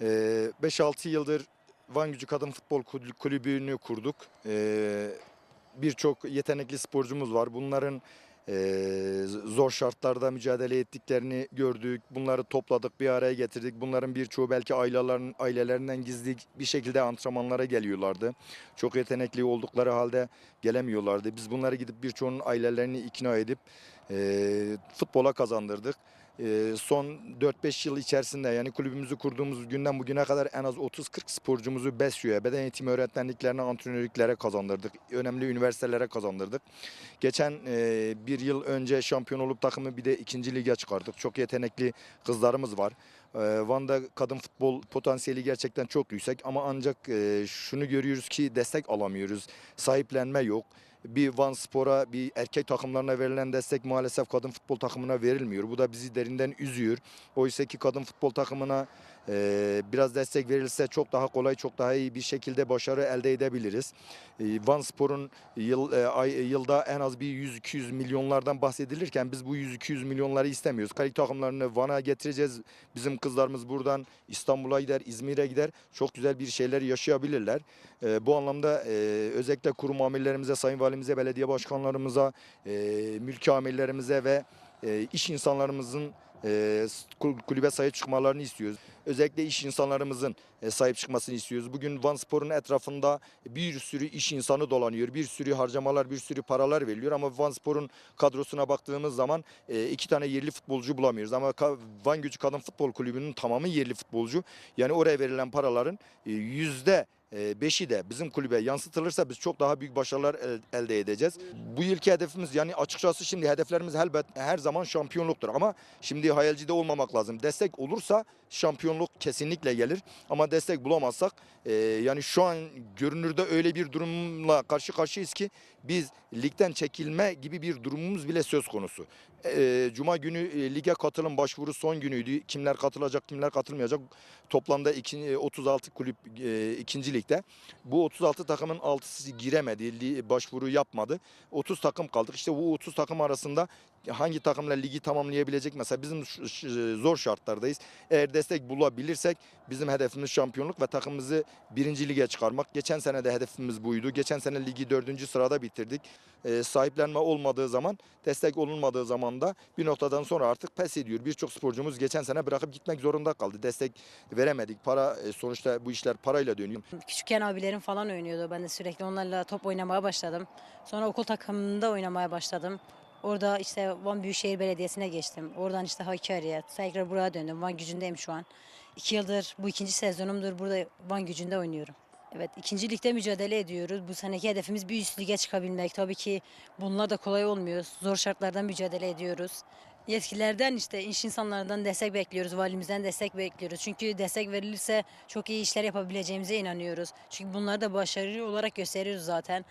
Ee, 5-6 yıldır Van Gücü Kadın Futbol Kul- Kulübü'nü kurduk. Ee, Birçok yetenekli sporcumuz var. Bunların ee, zor şartlarda mücadele ettiklerini gördük. Bunları topladık, bir araya getirdik. Bunların birçoğu belki ailelerin, ailelerinden gizli bir şekilde antrenmanlara geliyorlardı. Çok yetenekli oldukları halde gelemiyorlardı. Biz bunları gidip birçoğunun ailelerini ikna edip ee, futbola kazandırdık. Ee, son 4-5 yıl içerisinde yani kulübümüzü kurduğumuz günden bugüne kadar en az 30-40 sporcumuzu BESYO'ya, beden eğitimi öğretmenliklerine, antrenörlüklere kazandırdık. Önemli üniversitelere kazandırdık. Geçen e, bir yıl önce şampiyon olup takımı bir de ikinci lige çıkardık. Çok yetenekli kızlarımız var. Ee, Van'da kadın futbol potansiyeli gerçekten çok yüksek ama ancak e, şunu görüyoruz ki destek alamıyoruz. Sahiplenme yok. Bir Van Spor'a, bir erkek takımlarına verilen destek maalesef kadın futbol takımına verilmiyor. Bu da bizi derinden üzüyor. Oysa ki kadın futbol takımına e, biraz destek verilse çok daha kolay, çok daha iyi bir şekilde başarı elde edebiliriz. E, Van Spor'un yıl, e, ay, yılda en az bir 100-200 milyonlardan bahsedilirken biz bu 100-200 milyonları istemiyoruz. Kalik takımlarını Van'a getireceğiz. Bizim kızlarımız buradan İstanbul'a gider, İzmir'e gider. Çok güzel bir şeyler yaşayabilirler. E, bu anlamda e, özellikle kurum amirlerimize, sayın valimize, belediye başkanlarımıza, e, mülki amirlerimize ve e, iş insanlarımızın e, kulübe sahip çıkmalarını istiyoruz. Özellikle iş insanlarımızın e, sahip çıkmasını istiyoruz. Bugün Van Spor'un etrafında bir sürü iş insanı dolanıyor. Bir sürü harcamalar, bir sürü paralar veriliyor ama Van Spor'un kadrosuna baktığımız zaman e, iki tane yerli futbolcu bulamıyoruz. Ama Van Gücü Kadın Futbol Kulübü'nün tamamı yerli futbolcu. Yani oraya verilen paraların e, yüzde beşi de bizim kulübe yansıtılırsa biz çok daha büyük başarılar el- elde edeceğiz. Bu yılki hedefimiz yani açıkçası şimdi hedeflerimiz elbet her zaman şampiyonluktur ama şimdi hayalci de olmamak lazım. Destek olursa şampiyonluk kesinlikle gelir ama destek bulamazsak e, yani şu an görünürde öyle bir durumla karşı karşıyayız ki biz ligden çekilme gibi bir durumumuz bile söz konusu. E, Cuma günü e, lige katılım başvuru son günüydü. Kimler katılacak, kimler katılmayacak. Toplamda iki, e, 36 kulüp e, ikinci ligde. Bu 36 takımın 6'sı giremedi, başvuru yapmadı. 30 takım kaldık. İşte bu 30 takım arasında hangi takımla ligi tamamlayabilecek mesela bizim zor şartlardayız. Eğer destek bulabilirsek bizim hedefimiz şampiyonluk ve takımımızı birinci lige çıkarmak. Geçen sene de hedefimiz buydu. Geçen sene ligi dördüncü sırada bitirdik. Ee, sahiplenme olmadığı zaman, destek olunmadığı zaman da bir noktadan sonra artık pes ediyor. Birçok sporcumuz geçen sene bırakıp gitmek zorunda kaldı. Destek veremedik. Para e, sonuçta bu işler parayla dönüyor. Küçükken abilerim falan oynuyordu. Ben de sürekli onlarla top oynamaya başladım. Sonra okul takımında oynamaya başladım. Orada işte Van Büyükşehir Belediyesi'ne geçtim. Oradan işte Hakkari'ye, tekrar buraya döndüm. Van gücündeyim şu an. İki yıldır, bu ikinci sezonumdur burada Van gücünde oynuyorum. Evet, ikinci ligde mücadele ediyoruz. Bu seneki hedefimiz bir üst lige çıkabilmek. Tabii ki bunlar da kolay olmuyor. Zor şartlardan mücadele ediyoruz. Yetkililerden işte iş insanlarından destek bekliyoruz, valimizden destek bekliyoruz. Çünkü destek verilirse çok iyi işler yapabileceğimize inanıyoruz. Çünkü bunları da başarılı olarak gösteriyoruz zaten.